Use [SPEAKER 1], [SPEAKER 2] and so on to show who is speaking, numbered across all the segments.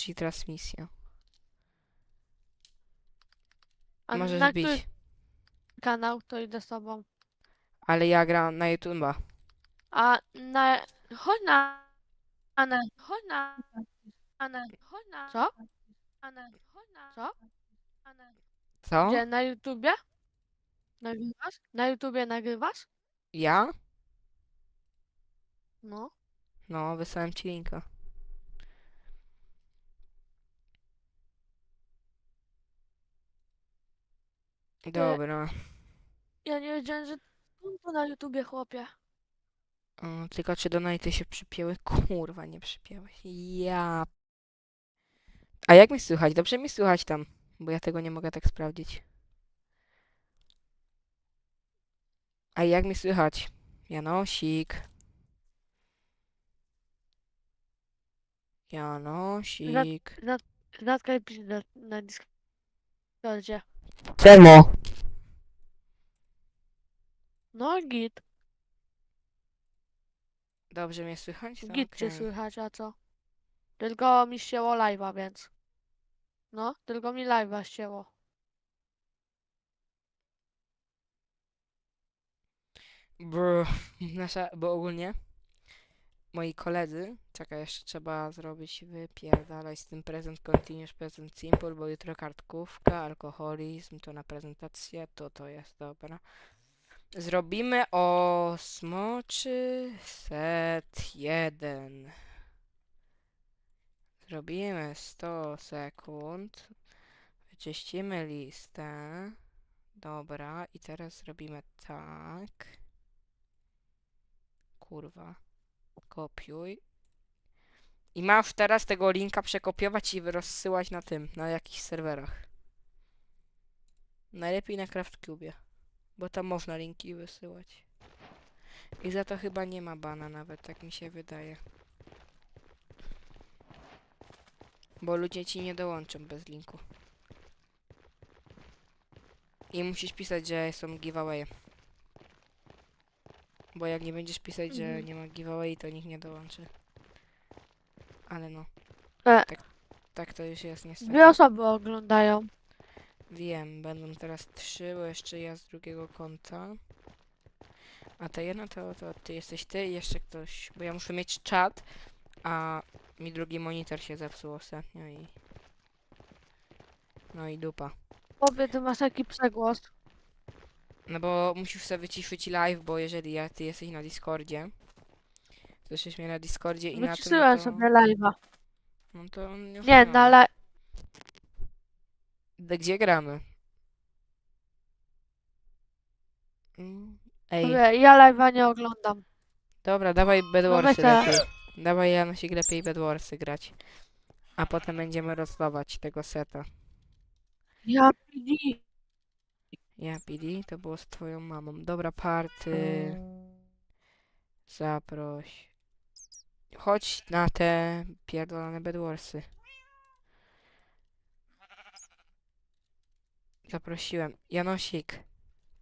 [SPEAKER 1] ci transmisja.
[SPEAKER 2] A
[SPEAKER 1] Możesz
[SPEAKER 2] na
[SPEAKER 1] bić.
[SPEAKER 2] który kanał to idę z tobą.
[SPEAKER 1] Ale ja gram na YouTube'a.
[SPEAKER 2] A na... Chodź na... A na... Chodź na... A na... Chodź na... Co? A na... Chodź na... Co?
[SPEAKER 1] Co?
[SPEAKER 2] Gdzie? Na YouTubie? Nagrywasz? Na YouTubie nagrywasz?
[SPEAKER 1] Ja?
[SPEAKER 2] No.
[SPEAKER 1] No, wysłałem ci linka. Dobra.
[SPEAKER 2] Ja nie wiedziałem, że to na YouTubie, chłopie.
[SPEAKER 1] O, tylko czy donaty się przypięły? Kurwa, nie przypięły. Ja. A jak mi słychać? Dobrze mi słychać tam, bo ja tego nie mogę tak sprawdzić. A jak mi słychać? Janosik. Janosik.
[SPEAKER 2] Zatkaj pizdę na Discordzie.
[SPEAKER 1] Czemu?
[SPEAKER 2] No git.
[SPEAKER 1] Dobrze mnie słychać? To
[SPEAKER 2] Git cię
[SPEAKER 1] okej.
[SPEAKER 2] słychać, a co? Tylko mi ścięło live'a, więc. No, tylko mi live'a ścięło.
[SPEAKER 1] Brr, nasza, bo ogólnie moi koledzy, czekaj, jeszcze trzeba zrobić, wypierdalać z tym prezent continuous, prezent simple, bo jutro kartkówka, alkoholizm, to na prezentację, to to jest, dobra. Zrobimy o smoczy set 1. Zrobimy 100 sekund. Wyczyścimy listę. Dobra, i teraz zrobimy tak. Kurwa. Kopiuj. I masz teraz tego linka przekopiować i rozsyłać na tym, na jakichś serwerach. Najlepiej na CraftCube, bo tam można linki wysyłać. I za to chyba nie ma bana nawet, tak mi się wydaje. Bo ludzie ci nie dołączą bez linku. I musisz pisać, że są giveaway. Bo jak nie będziesz pisać, że
[SPEAKER 2] Mhm.
[SPEAKER 1] nie ma giveaway, to nikt nie dołączy. Ale no,
[SPEAKER 2] E,
[SPEAKER 1] tak to już jest niestety.
[SPEAKER 2] dwie osoby oglądają.
[SPEAKER 1] Wiem, będą teraz trzy, bo jeszcze ja z drugiego konta. A ta jedna to, to ty jesteś ty i jeszcze ktoś, bo ja muszę mieć czat, a mi drugi monitor się zepsuł ostatnio i... No i dupa.
[SPEAKER 2] Chłopie, ty masz taki przegłos.
[SPEAKER 1] No bo musisz sobie wyciszyć live, bo jeżeli ja, ty jesteś na Discordzie, słyszysz mnie na Discordzie i na tym, no
[SPEAKER 2] Wyciszyłem
[SPEAKER 1] to,
[SPEAKER 2] sobie live'a.
[SPEAKER 1] no to już
[SPEAKER 2] Nie,
[SPEAKER 1] ma.
[SPEAKER 2] na le...
[SPEAKER 1] D- Gdzie gramy? Mm, Ej,
[SPEAKER 2] Mówię, ja live'a nie oglądam.
[SPEAKER 1] dobra, dawaj
[SPEAKER 2] No
[SPEAKER 1] Bedwarsy
[SPEAKER 2] weź te-
[SPEAKER 1] lepiej. Dawaj lepiej Bedwarsy grać. A potem będziemy rozdawać tego seta.
[SPEAKER 2] Ja.
[SPEAKER 1] Ja PD, to było z twoją mamą. Dobra, party. Zaproś. Chodź na te pierdolone Bedwarsy. Zaprosiłem. Janosik,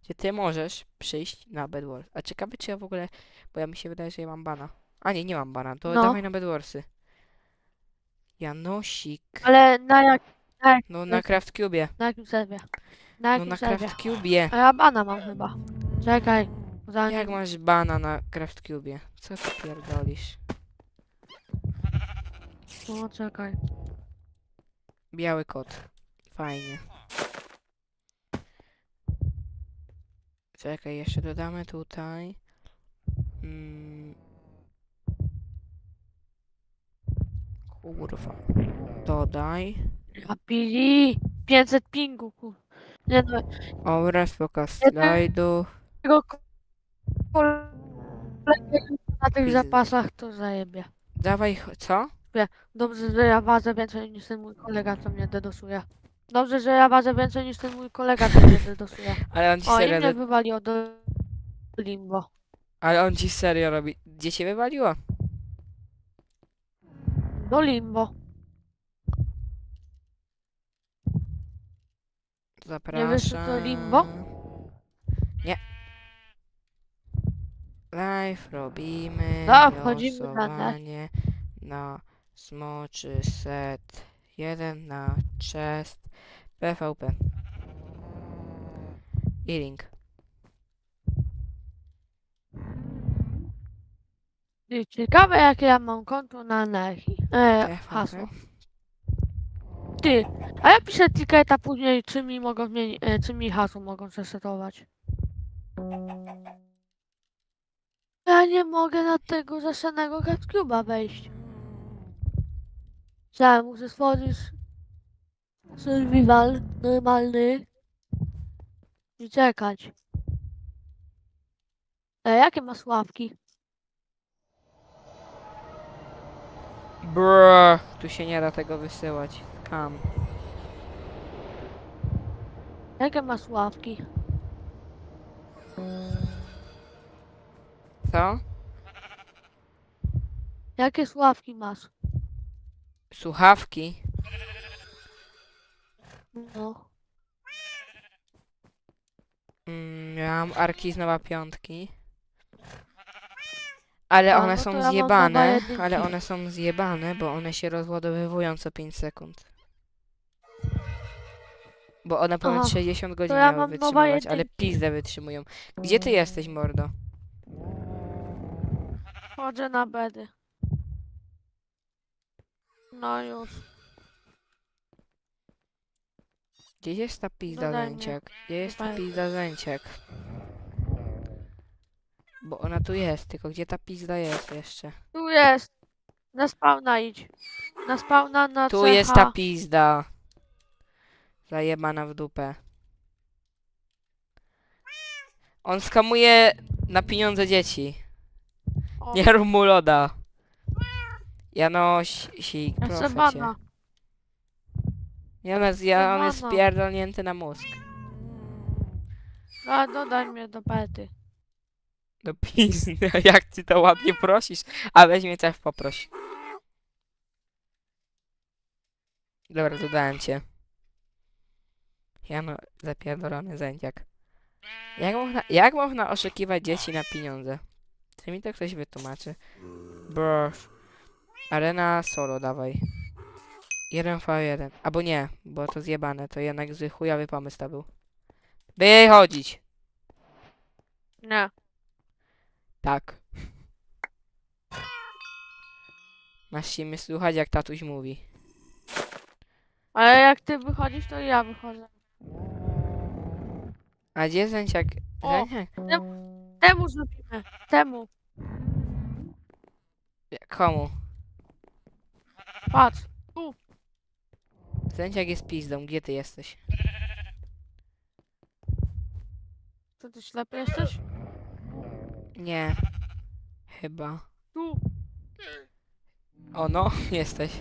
[SPEAKER 1] czy ty możesz przyjść na Bedwars? A ciekawe czy ja w ogóle, bo ja mi się wydaje, że ja mam bana. A nie, nie mam bana, to
[SPEAKER 2] No.
[SPEAKER 1] dawaj na Bedwarsy. Janosik.
[SPEAKER 2] Ale na jak...
[SPEAKER 1] No na
[SPEAKER 2] jest-
[SPEAKER 1] CraftCube.
[SPEAKER 2] Na jakim serwie? Na
[SPEAKER 1] No
[SPEAKER 2] jakim
[SPEAKER 1] na
[SPEAKER 2] serwie?
[SPEAKER 1] CraftCube.
[SPEAKER 2] A ja bana mam chyba. Czekaj. Zanim...
[SPEAKER 1] Jak masz bana na CraftCube? Co ty pierdolisz?
[SPEAKER 2] No, czekaj.
[SPEAKER 1] Biały kot. Fajnie. Czekaj, jeszcze dodamy tutaj. Mm. Kurwa. Dodaj.
[SPEAKER 2] Ja PD. 500 pingu, kur... Nie no,
[SPEAKER 1] Obraz, pokaz
[SPEAKER 2] Ja też-
[SPEAKER 1] slajdów.
[SPEAKER 2] tego ko- kolegę na tych zapasach to zajebie.
[SPEAKER 1] Dawaj, ch- co?
[SPEAKER 2] Dobrze, że ja ważę więcej niż ten mój kolega, co mnie dedosuje. Dobrze, że ja ważę więcej niż ten mój kolega, co mnie dedosuje.
[SPEAKER 1] Ale on ci
[SPEAKER 2] O, i
[SPEAKER 1] serio,
[SPEAKER 2] mnie
[SPEAKER 1] do...
[SPEAKER 2] wywaliło do limbo.
[SPEAKER 1] ale on ci serio robi. Gdzie cię wywaliło?
[SPEAKER 2] Do limbo.
[SPEAKER 1] Zapraszam.
[SPEAKER 2] wiesz, co to limbo?
[SPEAKER 1] Nie. Live robimy.
[SPEAKER 2] No, wchodzimy na
[SPEAKER 1] na Smoczy set 1 na chest PvP. I link.
[SPEAKER 2] Ciekawe jakie ja mam konto na anarchii. E, hasło. Ty, a ja piszę tiketa później, czy mi mogą zmienić, e, czy mi hasło mogą zresetować. Ja nie mogę na tego zaszanego CatCube'a wejść. Trzeba muszę stworzyć survival normalny i czekać. E, jakie ma sławki?
[SPEAKER 1] Brrr, tu się nie da tego wysyłać. Kam.
[SPEAKER 2] Jakie ma sławki?
[SPEAKER 1] Co?
[SPEAKER 2] Jakie sławki masz?
[SPEAKER 1] Słuchawki?
[SPEAKER 2] No.
[SPEAKER 1] Mm, ja mam Arki znowa piątki. Ale
[SPEAKER 2] A,
[SPEAKER 1] one
[SPEAKER 2] no
[SPEAKER 1] są
[SPEAKER 2] to ja mam
[SPEAKER 1] zjebane,
[SPEAKER 2] nowe jedynki.
[SPEAKER 1] ale one są zjebane, bo one się rozładowywują co 5 sekund. Bo one ponad
[SPEAKER 2] Aha,
[SPEAKER 1] 60 godzin
[SPEAKER 2] ja mam nowe
[SPEAKER 1] wytrzymywać, ale pizdę wytrzymują. Gdzie ty jesteś, mordo?
[SPEAKER 2] Chodzę na bedy. No już.
[SPEAKER 1] Gdzie jest ta pizda
[SPEAKER 2] mnie.
[SPEAKER 1] zęciak? Gdzie jest ta pizda zęciak? Bo ona tu jest, tylko gdzie ta pizda jest jeszcze?
[SPEAKER 2] Tu jest. Na spawna idź. Na spawna na
[SPEAKER 1] Tu jest ta pizda. Zajebana w dupę. On skamuje na pieniądze dzieci.
[SPEAKER 2] O,
[SPEAKER 1] Nie rób mu loda. Janoś, sik,
[SPEAKER 2] ja
[SPEAKER 1] proszę cię. Janos, ja, on jest
[SPEAKER 2] Bana.
[SPEAKER 1] spierdolnięty na mózg.
[SPEAKER 2] A dodaj mnie do bety.
[SPEAKER 1] No pizdy, jak ty to ładnie prosisz. A weź mnie też poproś. Dobra, dodałem cię. Jano, zapierdolony zędziak. Jak można, jak można oszukiwać dzieci na pieniądze? Czy mi to ktoś wytłumaczy? Brr. Arena solo, dawaj. 1v1. Albo nie, bo to zjebane. To jednak zły chujowy pomysł to był. Wychodzić!
[SPEAKER 2] Nie.
[SPEAKER 1] Tak. Masz się mnie słuchać, jak tatuś mówi.
[SPEAKER 2] Ale jak ty wychodzisz, to ja wychodzę.
[SPEAKER 1] A gdzie zęciak?
[SPEAKER 2] O.
[SPEAKER 1] Zęciak?
[SPEAKER 2] Temu zrobimy. Temu.
[SPEAKER 1] Komu?
[SPEAKER 2] Patrz.
[SPEAKER 1] Zęciak jest pizdą, gdzie ty jesteś?
[SPEAKER 2] Co ty ślepy jesteś?
[SPEAKER 1] Nie. Chyba.
[SPEAKER 2] Tu.
[SPEAKER 1] O no, jesteś.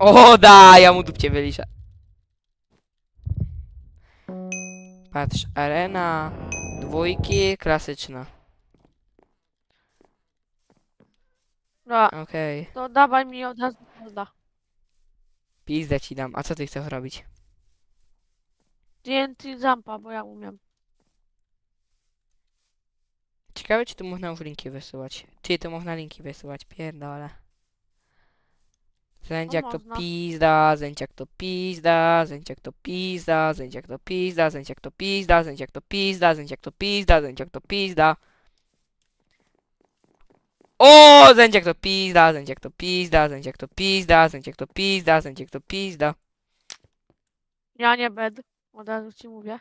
[SPEAKER 1] O da, ja mu dupcie wyliszę. Patrz, arena dwójki klasyczna.
[SPEAKER 2] No,
[SPEAKER 1] Okej.
[SPEAKER 2] to dawaj mi od razu golda.
[SPEAKER 1] Pizdę ci dam. A co ty chcesz robić?
[SPEAKER 2] TNT jumpa, bo ja umiem.
[SPEAKER 1] Ciekawe, czy tu można już linki wysyłać. Czy tu można linki wysyłać? Pierdole. Zęciak to
[SPEAKER 2] można.
[SPEAKER 1] pizda, zęciak to pizda, zęciak to pizda, zęciak to pizda, zęciak to pizda, zęciak to pizda, zęciak to pizda, zęciak to pizda. O, zęciak to pizda, zęciak to pizda, zęciak to pizda, zęciak to pizda, zęciak to pizda.
[SPEAKER 2] Ja nie bed. Od razu ci mówię.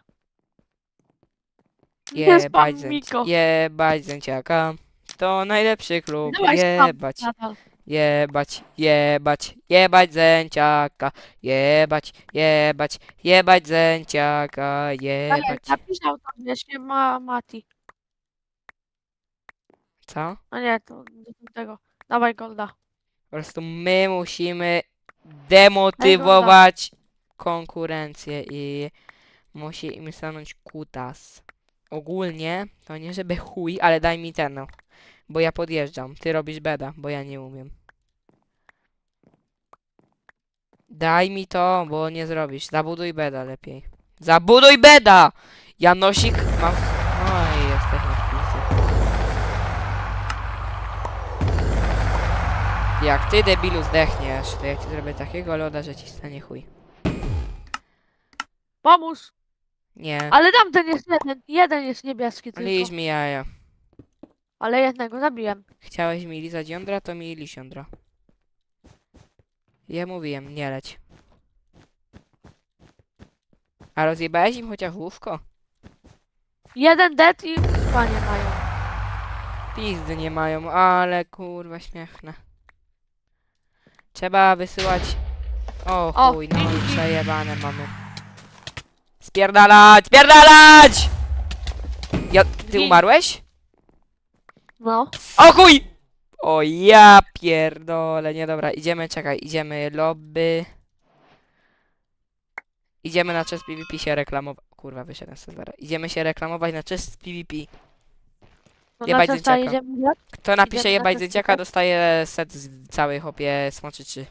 [SPEAKER 2] Nie
[SPEAKER 1] Jebać
[SPEAKER 2] spam
[SPEAKER 1] zęciaka,
[SPEAKER 2] Miko.
[SPEAKER 1] jebać zęciaka. To najlepszy klub,
[SPEAKER 2] Dawaj, spam.
[SPEAKER 1] jebać.
[SPEAKER 2] Nadal.
[SPEAKER 1] Jebać, jebać, jebać zęciaka, jebać, jebać, jebać zęciaka, jebać.
[SPEAKER 2] Napisał to wiecznie ma Mati.
[SPEAKER 1] Co?
[SPEAKER 2] A nie, to do tego. Dawaj golda.
[SPEAKER 1] Po prostu my musimy demotywować konkurencję i musi im stanąć kutas. Ogólnie, to nie żeby chuj, ale daj mi ten, no. Bo ja podjeżdżam, ty robisz beda, bo ja nie umiem. Daj mi to, bo nie zrobisz. Zabuduj beda lepiej. Zabuduj beda! Janosik ma... No i jesteś na wpisy. Jak ty debilu zdechniesz, to ja ci zrobię takiego loda, że ci stanie chuj.
[SPEAKER 2] Pomóż!
[SPEAKER 1] Nie.
[SPEAKER 2] Ale tamten jest jeden, jeden jest niebieski tylko.
[SPEAKER 1] Liź mi jaja.
[SPEAKER 2] Ale jednego zabiłem.
[SPEAKER 1] Chciałeś mi lizać jądra, to mi liś jądra. Ja mówiłem, nie leć. A rozjebałeś im chociaż łówko?
[SPEAKER 2] Jeden dead i panie mają.
[SPEAKER 1] Pizdy nie mają, ale kurwa śmieszne. Trzeba wysyłać... O
[SPEAKER 2] O,
[SPEAKER 1] chuj, no i przejebane mamy. Spierdalać! Spierdalać! Ja, ty umarłeś?
[SPEAKER 2] No.
[SPEAKER 1] O chuj! O ja pierdolę, nie dobra, idziemy, czekaj, idziemy lobby. Idziemy na czas PvP się reklamować. Kurwa, wyszedłem z serwera. Idziemy się reklamować na czas PvP. Jebać
[SPEAKER 2] czas
[SPEAKER 1] dzieciaka.
[SPEAKER 2] jedziemy jak?
[SPEAKER 1] Kto napisze
[SPEAKER 2] Idziemy na
[SPEAKER 1] jebać
[SPEAKER 2] czas
[SPEAKER 1] dzieciaka
[SPEAKER 2] PvP?
[SPEAKER 1] dostaje set z całej hopie smoczy 3.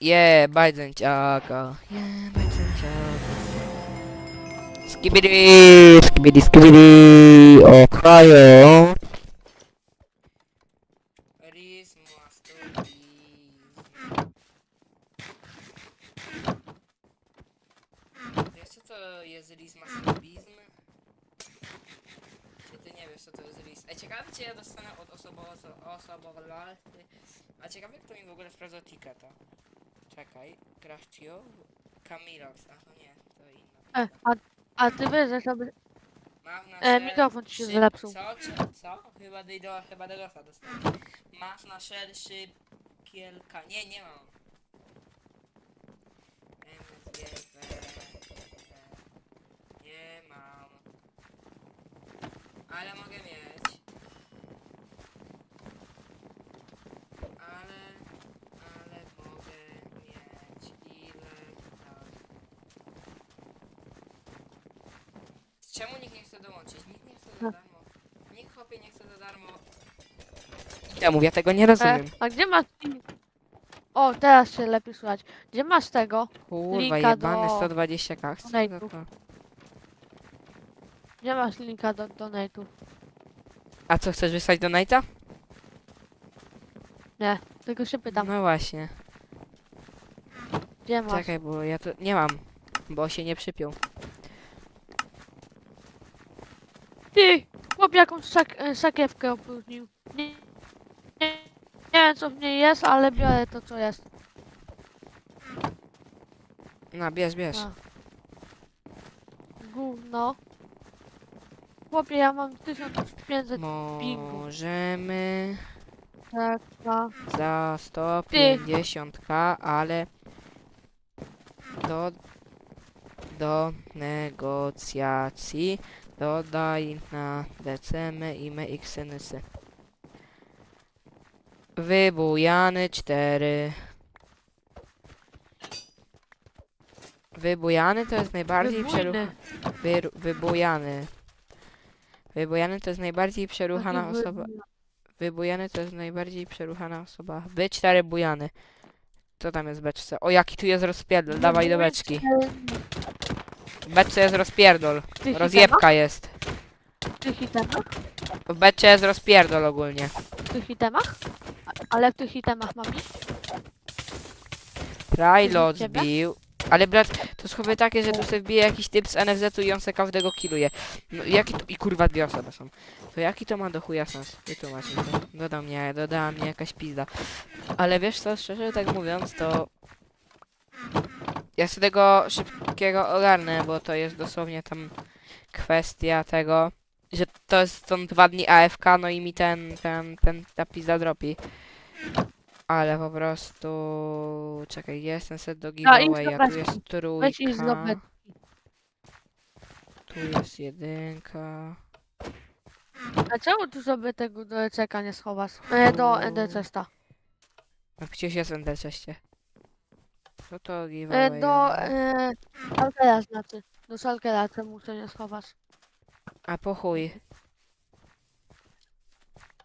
[SPEAKER 1] Jebać dzieciaka. Jebać. Skibidi, skibidi, skibidi, o kraju. Wiesz co to jest riz masturbizm? Czy ty nie wiesz co to jest riz? Ej, ciekawe czy ja dostanę od osobowo, osobowo, a ciekawe kto mi w ogóle sprawdza ticketa. Czekaj, Craftio, Camilox, a nie, to inna.
[SPEAKER 2] E, a, a ty że sobie...
[SPEAKER 1] Mam na
[SPEAKER 2] E, mikrofon ci się
[SPEAKER 1] szy-
[SPEAKER 2] zepsuł.
[SPEAKER 1] Co? Czy, co? Chyba do, chyba do losa dostałem. Masz na szel szybkielka. Nie, nie mam. MSGP. Nie mam. Ale mogę mieć. Ale, ale mogę mieć. Ile tak. Czemu nikt nie chce dołączyć? Nikt nie chce za
[SPEAKER 2] No.
[SPEAKER 1] darmo. Nikt chłopie nie chce za darmo. Ja mówię, ja tego nie
[SPEAKER 2] E,
[SPEAKER 1] rozumiem.
[SPEAKER 2] a gdzie masz... O, teraz się lepiej słychać. Gdzie masz tego?
[SPEAKER 1] Kurwa,
[SPEAKER 2] linka
[SPEAKER 1] jebany
[SPEAKER 2] do
[SPEAKER 1] 120k. Co za
[SPEAKER 2] donate'ów.
[SPEAKER 1] to?
[SPEAKER 2] Gdzie masz linka do donate'ów?
[SPEAKER 1] A co, chcesz wysłać do Nate'a?
[SPEAKER 2] Tylko się pytam,
[SPEAKER 1] No właśnie.
[SPEAKER 2] gdzie masz?
[SPEAKER 1] Czekaj, bo ja to nie mam. Bo się nie przypiął.
[SPEAKER 2] Ty! Chłop jakąś sak e, sakiewkę opróżnił. Nie, nie, nie wiem co w niej jest, ale biorę to co jest.
[SPEAKER 1] No, bierz, bierz.
[SPEAKER 2] A. Gówno. Chłopie, ja mam 1500
[SPEAKER 1] Możemy
[SPEAKER 2] taka.
[SPEAKER 1] za 150k, ale do, do negocjacji dodaj na decemy i my ich synysy. Wybujany 4. Wybujany to jest najbardziej przeruchany. Wyru- wybujany. Wybujany to jest najbardziej przeruchana osoba. Wybujany to jest najbardziej przeruchana osoba. B4 bujany. Co tam jest w beczce? O jaki tu jest rozpierdol, dawaj do beczki. W beczce jest rozpierdol. Rozjebka jest.
[SPEAKER 2] W tych itemach?
[SPEAKER 1] W beczce jest rozpierdol ogólnie.
[SPEAKER 2] W tych itemach? A- Ale w tych itemach mam iść? Ciebie?
[SPEAKER 1] zbił. Ale brat, to schowy takie, że tu sobie wbije jakiś typ z NFZ-u i on se każdego killuje. No jaki to... I kurwa dwie osoby są. To jaki to ma do chuja sens? Wytłumacz mi to. Dodał mnie, dodała mnie jakaś pizda. Ale wiesz co, szczerze tak mówiąc, to... Ja sobie tego szybkiego ogarnę, bo to jest dosłownie tam kwestia tego, że to jest są dwa dni AFK, no i mi ten, ten, ten, ta pizda dropi. Ale po prostu... Czekaj, jest ten set do giveaway, a tu jest trójka. Tu jest jedynka.
[SPEAKER 2] A czemu tu sobie tego do ECK nie schowasz? E, do Ender Chesta.
[SPEAKER 1] No przecież jest w Enderczeście. Co to
[SPEAKER 2] E,
[SPEAKER 1] giveaway?
[SPEAKER 2] do e, Salkera znaczy. Do Salkera czemu się nie schowasz?
[SPEAKER 1] A po chuj.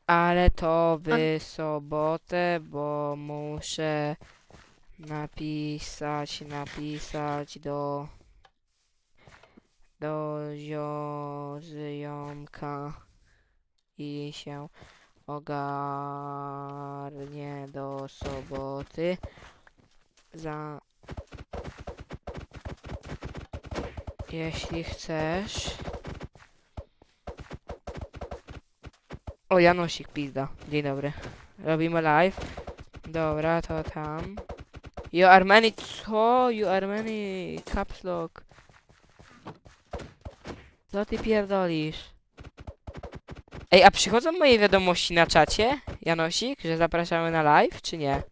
[SPEAKER 1] Ale to w sobotę, bo muszę napisać, napisać do do ziomka i się ogarnie do soboty. Za... Jeśli chcesz... O, Janosik, pizda. Dzień dobry. Robimy live. Dobra, to tam. You are many... Co? You are many... Caps lock. Co ty pierdolisz? Ej, a przychodzą moje wiadomości na czacie, Janosik, że zapraszamy na live, czy nie?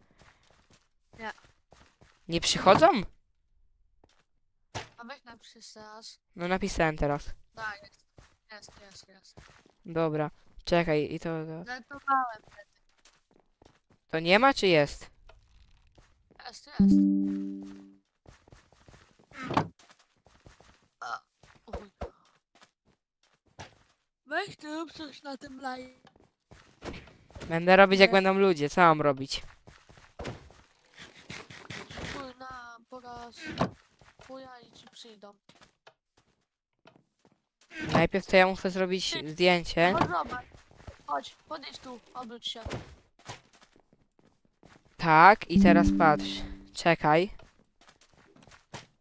[SPEAKER 2] Nie
[SPEAKER 1] przychodzą?
[SPEAKER 2] A weź napisz teraz.
[SPEAKER 1] No napisałem teraz.
[SPEAKER 2] Tak, jest. Jest, jest, jest.
[SPEAKER 1] Dobra. Czekaj, i to, to...
[SPEAKER 2] Żartowałem.
[SPEAKER 1] To nie ma, czy jest?
[SPEAKER 2] Jest, jest. A, uj. Weź ty rób coś na tym live.
[SPEAKER 1] Będę robić jak
[SPEAKER 2] Nie.
[SPEAKER 1] będą ludzie, co mam robić?
[SPEAKER 2] Chuj pokaz. Chuja i ci przyjdą.
[SPEAKER 1] Najpierw to ja muszę zrobić zdjęcie.
[SPEAKER 2] Chodź zobacz. Chodź, podejdź tu, obróć się.
[SPEAKER 1] Tak, i teraz patrz. Czekaj.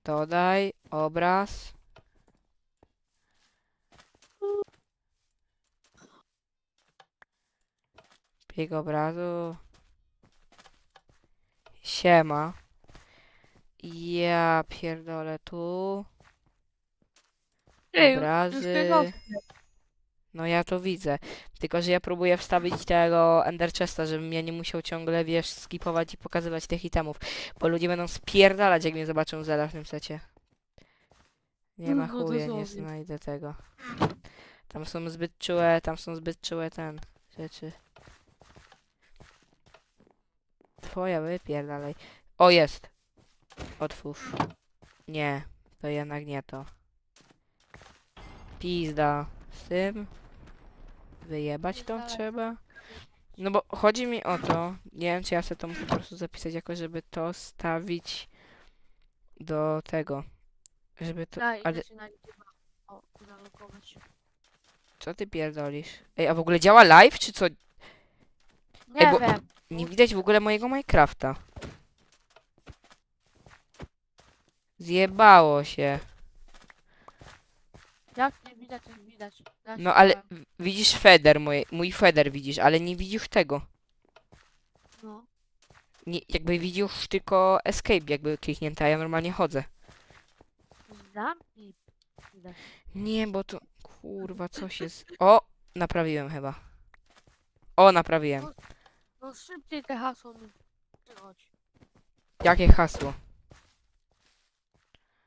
[SPEAKER 1] Dodaj obraz. Plik obrazu. Siema. Ja pierdolę tu.
[SPEAKER 2] Ej, już
[SPEAKER 1] Obrazy. No ja to widzę. Tylko, że ja próbuję wstawić tego Ender Chesta, żebym ja nie musiał ciągle, wiesz, skipować i pokazywać tych itemów. Bo ludzie będą spierdalać, jak mnie zobaczą Zela w tym secie. Nie ma
[SPEAKER 2] No, no
[SPEAKER 1] chuja, nie znajdę tego. Tam są zbyt czułe, tam są zbyt czułe ten rzeczy. Twoja wypierdalaj. O, jest. Otwórz. Nie, to jednak nie to. Pizda. Z tym. Wyjebać to trzeba. No bo chodzi mi o to, nie wiem czy ja sobie to muszę po prostu zapisać jako, żeby to stawić do tego. Żeby to,
[SPEAKER 2] Daj,
[SPEAKER 1] ale.
[SPEAKER 2] O, zalogować.
[SPEAKER 1] co ty pierdolisz? Ej, a w ogóle działa live czy co?
[SPEAKER 2] Nie
[SPEAKER 1] bo-
[SPEAKER 2] wiem.
[SPEAKER 1] Nie widać w ogóle mojego Minecrafta. Zjebało się.
[SPEAKER 2] Jak nie widać, jak widać. Ja
[SPEAKER 1] No ale w- widzisz Feder, moje, mój Feder widzisz, ale nie widzisz tego.
[SPEAKER 2] No.
[SPEAKER 1] Nie, jakby widzisz tylko Escape, jakby kliknięte, a ja normalnie chodzę.
[SPEAKER 2] Zamknij. Widać.
[SPEAKER 1] Nie, bo to... Kurwa, coś jest... O! Naprawiłem chyba. O, naprawiłem.
[SPEAKER 2] No szybciej te hasło mi przychodź.
[SPEAKER 1] Jakie hasło?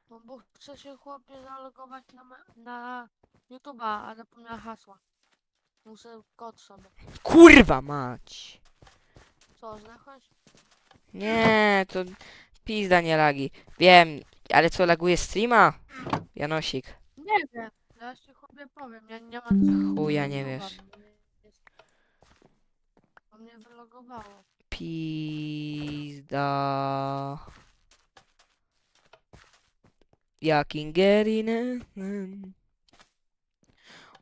[SPEAKER 2] No bo chcę się chłopie zalogować na, na YouTube'a, a zapomniałem hasła. Muszę kod sobie.
[SPEAKER 1] Kurwa mać!
[SPEAKER 2] Co, znachłeś?
[SPEAKER 1] Nie, to pizda nie lagi. Wiem, ale co, laguje streama? Janosik.
[SPEAKER 2] Nie wiem. Ja ci chłopie powiem, ja nie mam...
[SPEAKER 1] Chuja nie wiesz.
[SPEAKER 2] Bo mnie wylogowało.
[SPEAKER 1] Pizda. Jakin gerine.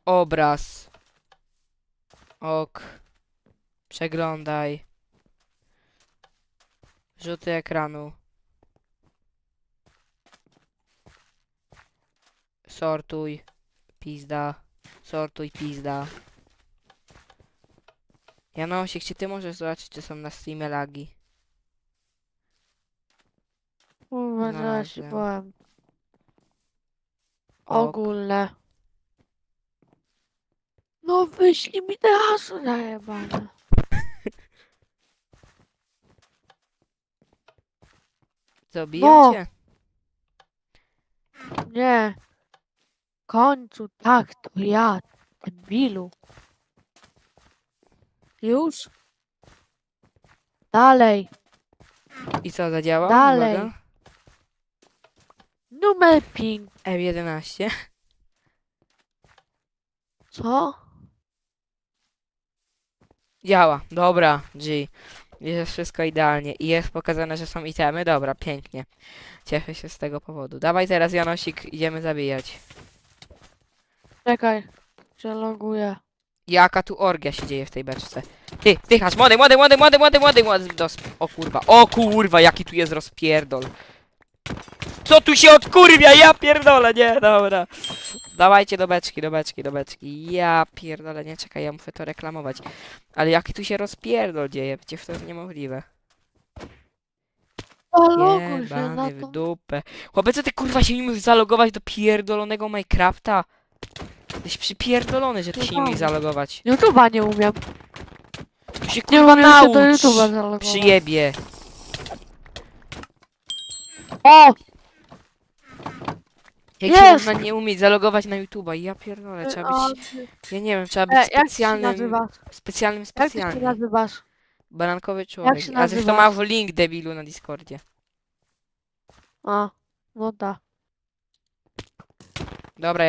[SPEAKER 1] Obraz. Ok. Przeglądaj. Rzuty ekranu. Sortuj. Pizda. Sortuj pizda. Janosik, czy ty możesz zobaczyć, czy są na streamie lagi?
[SPEAKER 2] Kurwa,
[SPEAKER 1] Na
[SPEAKER 2] zaraz
[SPEAKER 1] razie.
[SPEAKER 2] Ogólne. No wyślij mi te hasło zajebane.
[SPEAKER 1] Co, biją
[SPEAKER 2] No.
[SPEAKER 1] cię?
[SPEAKER 2] Nie. W końcu tak, to ja, debilu. Już? Dalej.
[SPEAKER 1] I co, zadziała?
[SPEAKER 2] Dalej.
[SPEAKER 1] Uwaga.
[SPEAKER 2] Numer ping.
[SPEAKER 1] F11.
[SPEAKER 2] Co?
[SPEAKER 1] Działa. Dobra, G. Jest wszystko idealnie. I jest pokazane, że są itemy. Dobra, pięknie. Cieszę się z tego powodu. Dawaj teraz, Janosik, idziemy zabijać.
[SPEAKER 2] Czekaj. Się loguję.
[SPEAKER 1] Jaka tu orgia się dzieje w tej beczce. Ty, dychasz, młody, młody, młody, młody, młody, młody, młody, dos... O kurwa, o kurwa, jaki tu jest rozpierdol. Co tu się odkurwia, ja pierdolę, nie, dobra. Dawajcie do beczki, do beczki, do beczki. Ja pierdolę, nie, czekaj, ja muszę to reklamować. Ale jaki tu się rozpierdol dzieje, przecież to jest niemożliwe.
[SPEAKER 2] Się na
[SPEAKER 1] Jebany w
[SPEAKER 2] to.
[SPEAKER 1] dupę. Chłopie, co ty kurwa się nie możesz zalogować do pierdolonego Minecrafta? Jesteś przypierdolony, że ty się nie
[SPEAKER 2] Dobra.
[SPEAKER 1] zalogować.
[SPEAKER 2] YouTube'a nie umiem.
[SPEAKER 1] Tu się
[SPEAKER 2] Nie
[SPEAKER 1] kurwa
[SPEAKER 2] umiem się do
[SPEAKER 1] naucz!
[SPEAKER 2] YouTube'a zalogować.
[SPEAKER 1] Przyjebie.
[SPEAKER 2] O!
[SPEAKER 1] Jak się
[SPEAKER 2] Jest!
[SPEAKER 1] można nie umieć zalogować na YouTube'a? Ja pierdolę, trzeba być...
[SPEAKER 2] ty-
[SPEAKER 1] Ja nie wiem, trzeba być
[SPEAKER 2] E, jak się
[SPEAKER 1] specjalnym...
[SPEAKER 2] nazywasz?
[SPEAKER 1] Specjalnym,
[SPEAKER 2] Jak ty się
[SPEAKER 1] specjalnym.
[SPEAKER 2] nazywasz?
[SPEAKER 1] Barankowy człowiek.
[SPEAKER 2] się
[SPEAKER 1] A zresztą
[SPEAKER 2] nazywasz?
[SPEAKER 1] ma link debilu na Discordzie.
[SPEAKER 2] A, no tak.
[SPEAKER 1] Dobra, jak